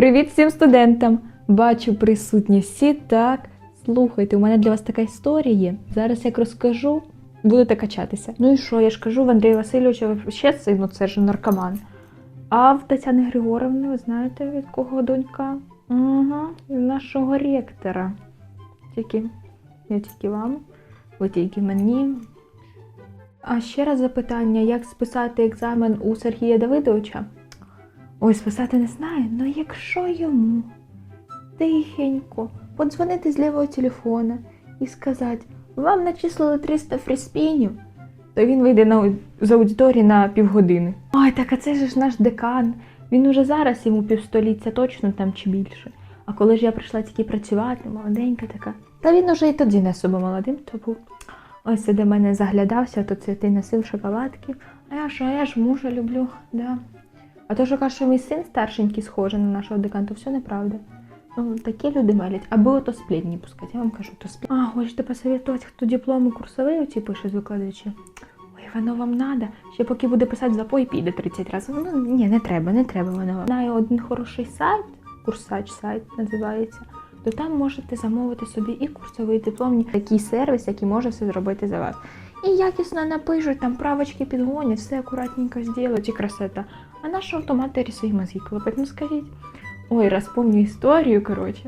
Привіт всім студентам! Бачу присутні всі так. Слухайте, у мене для вас така історія є. Зараз як розкажу, будете качатися. Ну і що, я ж кажу, в Андрія Васильовича ще син, ну це ж наркоман. А в Тетяни Григорівни, ви знаєте, від кого донька? Угу, від нашого ректора. Тільки я тільки вам, ви тільки мені. А ще раз запитання, як списати екзамен у Сергія Давидовича? Ой, списати не знаю, ну якщо йому тихенько подзвонити з лівого телефона і сказати, вам начислили 300 фріспінів, то він вийде на, з аудиторії на півгодини. Ой, так а це ж наш декан. Він уже зараз йому півстоліття точно там чи більше. А коли ж я прийшла тільки працювати, молоденька така. Та він уже і тоді не особо молодим, то був. Ось це до мене заглядався, то цвіти носив шоколадки. А я що, а я ж мужа люблю, да. А то, що каже, що мій син старшенький схожий на нашого декана, то все неправда. Ну, такі люди мелять. Аби ото сплетні пускати, я вам кажу, то сплетні. А, хочете посоветувати, хто дипломи курсовий оці пише з викладачі? Ой, воно вам надо. Ще поки буде писати запой, піде 30 разів. Ну, ні, не треба, не треба воно вам. Знаю один хороший сайт, курсач сайт називається, то там можете замовити собі і курсовий дипломні такий сервіс, який може все зробити за вас. І якісно напишуть, там правочки підгонять, все акуратненько сделают і красота. А наша автомат свої мозги клепать, ну скажіть. Ой, раз помню історію, коротше.